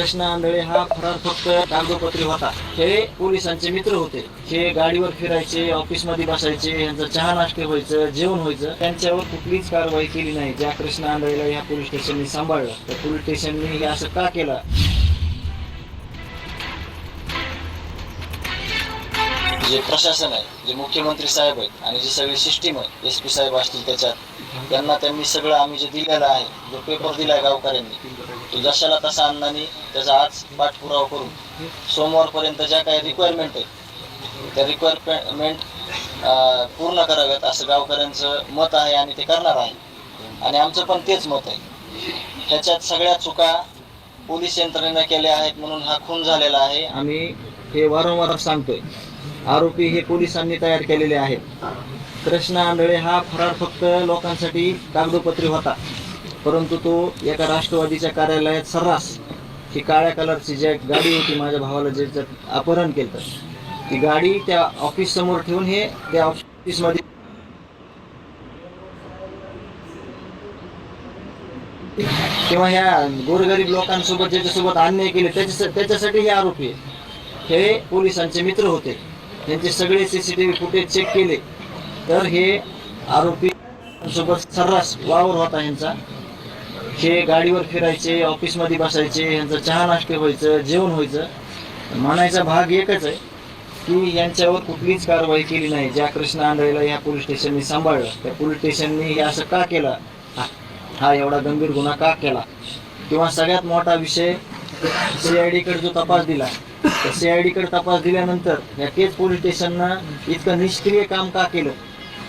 कृष्ण आंधळे हा फरार फक्त कागदोपत्री होता. हे पोलिसांचे मित्र होते. हे गाडीवर फिरायचे ऑफिसमध्ये बसायचे यांचं चहा नाश्ते व्हायचं जेवण व्हायचं. त्यांच्यावर कुठलीच कारवाई केली नाही. ज्या कृष्ण आंधळेला या पोलीस स्टेशनने सांभाळलं त्या पोलीस स्टेशनने हे असं का केलं? जे प्रशासन आहे जे मुख्यमंत्री साहेब आहेत आणि जी सगळी सिस्टीम आहे एस पी साहेब असतील त्याच्यात त्यांना त्यांनी सगळं आम्ही जे दिलेलं आहे जो पेपर दिलाय गावकऱ्यांनी तो जशाला तसा अण्णांनी त्याचा आज पाठपुरावा करून सोमवारपर्यंत ज्या काही रिक्वायरमेंट आहे त्या रिक्वायरमेंट पूर्ण कराव्यात असं गावकऱ्यांचं मत आहे आणि ते करणार आहे. आणि आमचं पण तेच मत आहे. ह्याच्यात सगळ्या चुका पोलीस यंत्रणेनं केल्या आहेत म्हणून हा खून झालेला आहे. आम्ही हे वारंवार सांगतोय. आरोपी हे पोलिसांनी तयार केलेले आहेत. कृष्ण आंधळे हा फरार फक्त लोकांसाठी कागदोपत्री होता. परंतु तो एका राष्ट्रवादीच्या कार्यालयात सर्रास ही काळ्या कलरची ज्या गाडी होती माझ्या भावाला जे अपहरण केलं ती गाडी त्या ऑफिस समोर ठेवून हे त्या ऑफिसमध्ये किंवा ह्या गोरगरीब लोकांसोबत ज्याच्यासोबत अन्याय केले त्याच्या त्याच्यासाठी हे आरोपी हे पोलिसांचे मित्र होते. त्यांचे सगळे सीसीटीव्ही फुटेज चेक केले. तर हे आरोपी सोबत सर्रास वावर होता यांचा. हे गाडीवर फिरायचे ऑफिसमध्ये बसायचे यांचं चहा नाश्ते व्हायचं जेवण व्हायचं. म्हणायचा भाग एकच आहे की यांच्यावर कुठलीच कारवाई केली नाही. ज्या कृष्ण आंधळेला ह्या पोलीस स्टेशननी सांभाळलं त्या पोलीस स्टेशननी हे असं का केलं? हा- हा एवढा गंभीर गुन्हा का केला? किंवा सगळ्यात मोठा विषय सीआयडीकडे जो तपास दिला त्या सीआयडी कडे तपास दिल्यानंतर या केज पोलीस स्टेशननं इतकं निष्क्रिय काम का केलं?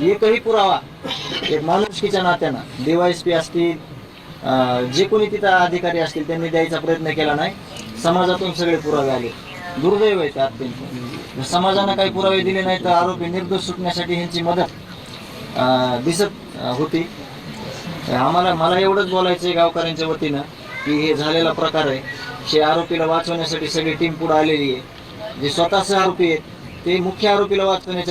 एकही पुरावा एक माणुसकीच्या नात्यानं डीवायएसपी असतील जे कोणी तिथं अधिकारी असतील त्यांनी द्यायचा प्रयत्न केला नाही. समाजातून सगळे पुरावे आले. दुर्दैव आहे ते अत्यंत. समाजानं काही पुरावे दिले नाही तर आरोपी निर्दोष सुटण्यासाठी ह्यांची मदत दिसत होती. आम्हाला मला एवढंच बोलायचं आहे गावकऱ्यांच्या वतीनं. की हे झालेला प्रकार आहे. हे आरोपीला वाचवण्यासाठी सगळी टीम पुढे आलेली आहे. जे स्वतःचे आरोपी आहेत ते मुख्य आरोपीला वाचवण्याच्या